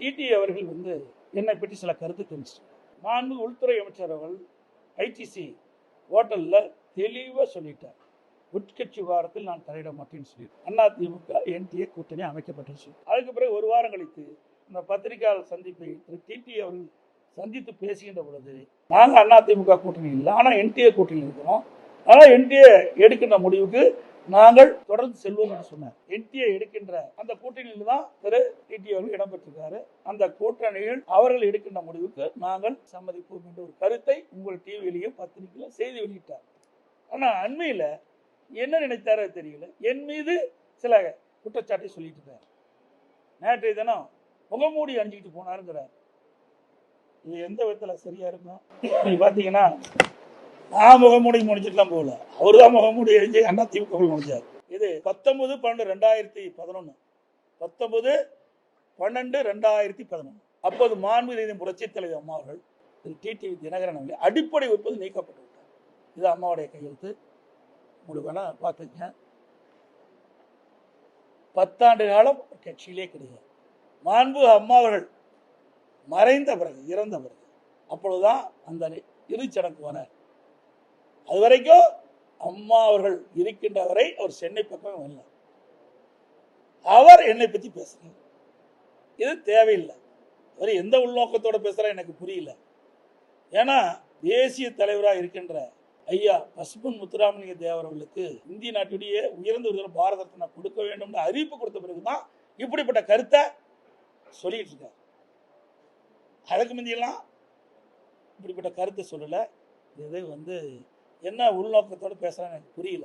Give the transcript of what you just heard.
DD அவர்கள் வந்து என்னை பற்றி சில கருத்து தெரிஞ்சிட்டாங்க மாண்பு உள்துறை அமைச்சர் அவர்கள் ஐடிசி ஹோட்டலில் தெளிவாக சொல்லிட்டார். உட்கட்சி விவகாரத்தில் நான் தலையிட மாட்டேன்னு சொல்லி அதிமுக என்டிஏ கூட்டணி அமைக்கப்பட்டு அதுக்கு பிறகு ஒரு வாரம் கழித்து இந்த பத்திரிகையாளர் சந்திப்பை திரு டிடி அவர்கள் சந்தித்து பேசுகின்ற பொழுது நாங்கள் அதிமுக கூட்டணி இல்லை ஆனால் என்டிஏ கூட்டணி இருக்கிறோம். ஆனால் என்டிஏ எடுக்கின்ற முடிவுக்கு நாங்கள் தொடர்ந்து செல்வோம் என்று சொன்னார். என்டிஏ எடுக்கின்ற அந்த கூட்டணியில் தான் திரு டிடி அவர்கள் இடம்பெற்றிருக்காரு. அந்த கூட்டணியில் அவர்கள் எடுக்கின்ற முடிவுக்கு நாங்கள் சம்மதிப்போம் என்ற ஒரு கருத்தை உங்கள் டிவியிலையும் பத்திரிகையில செய்தி வெளியிட்டார். ஆனால் அண்மையில் என்ன நினைத்தாரோ தெரியல. என் மீது சில குற்றச்சாட்டை சொல்லிட்டு இருக்கார். நேற்றைய தினம் முகமூடி அணிஞ்சிக்கிட்டு போனாருங்கிறார். இது எந்த விதத்தில் சரியா இருக்கும்? நீங்கள் பார்த்தீங்கன்னா நான் முகமூடி முடிச்சிட்டுலாம் போகல. அவர் தான் முகமூடி எழுஞ்சி அண்ணா திமுக முடிச்சார் இது பத்தொன்பது பன்னெண்டு ரெண்டாயிரத்தி பதினொன்று பத்தொன்பது பன்னெண்டு ரெண்டாயிரத்தி பதினொன்று அப்போது மாண்பு நீதி தலைவர் அம்மா அவர்கள் டிடிவி தினகரன் அவர்கள் அடிப்படை உற்பத்தி நீக்கப்பட்டு விட்டார். இது அம்மாவுடைய கையெழுத்து. உங்களுக்கு வேணால் பார்த்துங்க பத்தாண்டு காலம் கட்சியிலே கிடையாது. மாண்பு அம்மா அவர்கள் மறைந்த பிறகு இறந்த பிறகு அப்பொழுதுதான் அந்த இறுதிச்சடங்கு வர அது வரைக்கும் அம்மா அவர்கள் இருக்கின்ற வரை அவர் சென்னை பக்கமே வரல. அவர் என்னை பத்தி பேசுறார். இது தேவையில்லை. அவர் எந்த உள்நோக்கத்தோட பேசுறா எனக்கு புரியல. ஏன்னா தேசிய தலைவராக இருக்கின்ற ஐயா பசுபன் முத்துராமலிங்க தேவர் அவர்களுக்கு இந்திய நாட்டுடைய உயர்ந்த விருது பாரத ரத்னா கொடுக்க வேண்டும்னு அறிவிப்பு கொடுத்த பிறகுதான் இப்படிப்பட்ட கருத்தை சொல்லிட்டு இருக்கார். அதுக்கு முந்தியெல்லாம் இப்படிப்பட்ட கருத்தை சொல்லலை. இது வந்து என்ன உள்நோக்கத்தோடு பேசுகிறாங்க எனக்கு புரியல.